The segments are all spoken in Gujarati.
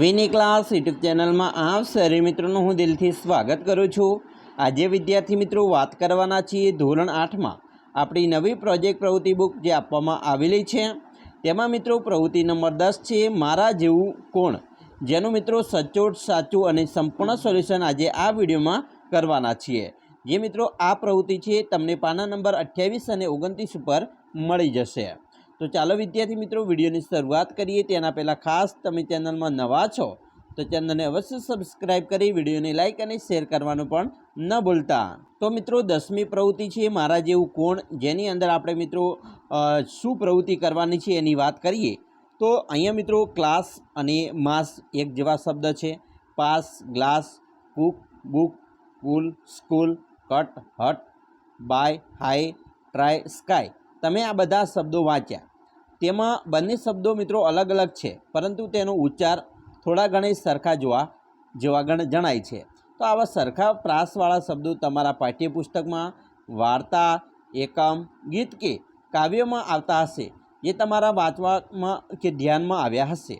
વિની ક્લાસ યુટ્યુબ ચેનલમાં આપ શહેરી મિત્રોનું હું દિલથી સ્વાગત કરું છું. આજે વિદ્યાર્થી મિત્રો વાત કરવાના છીએ ધોરણ આઠમાં. આપણી નવી પ્રોજેક્ટ પ્રવૃત્તિ બુક જે આપવામાં આવેલી છે, તેમાં મિત્રો પ્રવૃત્તિ નંબર દસ છે, મારા જેવું કોણ? જેનું મિત્રો સચોટ, સાચું અને સંપૂર્ણ સોલ્યુશન આજે આ વિડીયોમાં કરવાના છીએ. જે મિત્રો આ પ્રવૃત્તિ છે, તમને પાના નંબર અઠ્યાવીસ અને ઓગણત્રીસ ઉપર મળી જશે. તો ચાલો વિદ્યાર્થી મિત્રો, વિડીયોની શરૂઆત કરીએ. તેના પહેલાં ખાસ તમે ચેનલમાં નવા છો, તો ચેનલને અવશ્ય સબસ્ક્રાઇબ કરી, વિડીયોને લાઇક અને શેર કરવાનું પણ ન ભૂલતા. તો મિત્રો, દસમી પ્રવૃત્તિ છે, મારા જેવું કોણ? જેની અંદર આપણે મિત્રો શું પ્રવૃત્તિ કરવાની છે એની વાત કરીએ. તો અહીંયા મિત્રો ક્લાસ અને માસ એક જેવા શબ્દ છે. Pass glass cook book cool school cut hut bye hi try sky તમે આ બધા શબ્દો વાંચ્યા. તેમાં બંને શબ્દો મિત્રો અલગ અલગ છે, પરંતુ તેનો ઉચ્ચાર થોડા ઘણે સરખા જોવા, જેવા ગણ, જણાય છે. તો આવા સરખા પ્રાસવાળા શબ્દો તમારા પાઠ્યપુસ્તકમાં, વાર્તા, એકમ, ગીત કે કાવ્યમાં આવતા હશે જે તમારા વાંચવામાં કે ધ્યાનમાં આવ્યા હશે.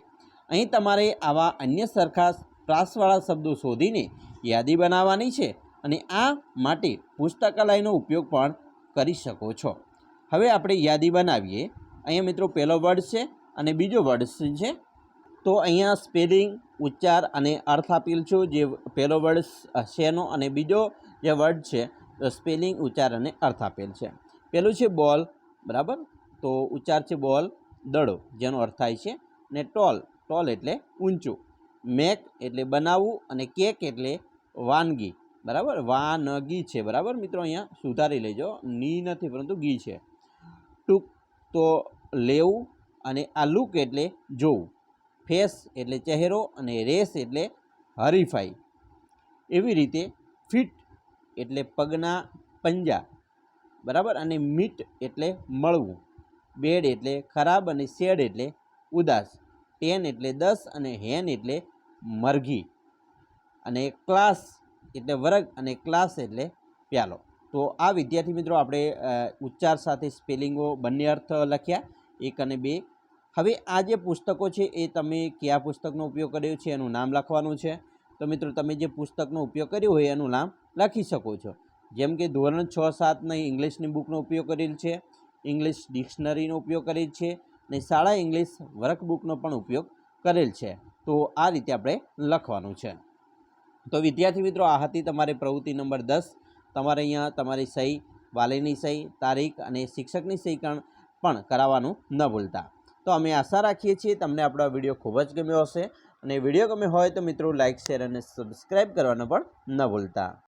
અહીં તમારે આવા અન્ય સરખા પ્રાસવાળા શબ્દો શોધીને યાદી બનાવવાની છે અને આ માટે પુસ્તકાલયનો ઉપયોગ પણ કરી શકો છો. હવે આપણે યાદી બનાવીએ. અહીંયા મિત્રો પહેલો વર્ડ છે અને બીજો વર્ડ છે. તો અહીંયા સ્પેલિંગ ઉચ્ચાર અને અર્થ આપેલ છું જે પહેલો વર્ડ શેનો અને બીજો જે વર્ડ છે, તો સ્પેલિંગ ઉચ્ચાર અને અર્થ આપેલ છે. પહેલું છે બોલ બરાબર? તો ઉચ્ચાર છે બોલ દડો, જેનો અર્થ થાય છે. ને ટોલ ટોલ એટલે ઊંચું. મેક એટલે બનાવવું અને કેક એટલે વાનગી. બરાબર? વાનગી છે. બરાબર? મિત્રો અહીંયા સુધારી લેજો. ની નથી, પરંતુ ગી છે. ટૂંક તો લેવું અને આ લુક એટલે જોવું. ફેસ એટલે ચહેરો અને રેસ એટલે હરીફાઈ એવી રીતે ફિટ એટલે પગના પંજા. બરાબર? અને મીટ એટલે મળવું. બેડ એટલે ખરાબ અને શેડ એટલે ઉદાસ. ટેન એટલે દસ અને હેન એટલે મરઘી. અને ક્લાસ એટલે વર્ગ અને ક્લાસ એટલે પ્યાલો. તો આ વિદ્યાર્થી મિત્રો આપણે ઉચ્ચાર સાથે સ્પેલિંગો બંને અર્થ લખ્યા, એક અને બે. હવે આ જે પુસ્તકો છે એ તમે કયા પુસ્તકનો ઉપયોગ કર્યો છે, એનું નામ લખવાનું છે. તો મિત્રો તમે જે પુસ્તકનો ઉપયોગ કર્યો હોય એનું નામ લખી શકો છો. જેમ કે ધોરણ છ સાતની ઇંગ્લિશની બુકનો ઉપયોગ કરેલ છે, ઇંગ્લિશ ડિક્શનરીનો ઉપયોગ કરેલ છે અને શાળા ઇંગ્લિશ વર્કબુકનો પણ ઉપયોગ કરેલ છે. તો આ રીતે આપણે લખવાનું છે. તો વિદ્યાર્થી મિત્રો આ હતી તમારી પ્રવૃત્તિ નંબર દસ. તમારે અહીંયા તમારી સહી, વાલીની સહી, તારીખ અને શિક્ષકની સહી પણ કરાવવાનું ન ભૂલતા. તો અમે આશા રાખીએ છીએ તમને આપણો વીડિયો ખૂબ જ ગમ્યો હશે. અને વીડિયો ગમ્યો હોય તો મિત્રો લાઇક શેર અને સબસ્ક્રાઈબ કરવાનું પણ ન ભૂલતા.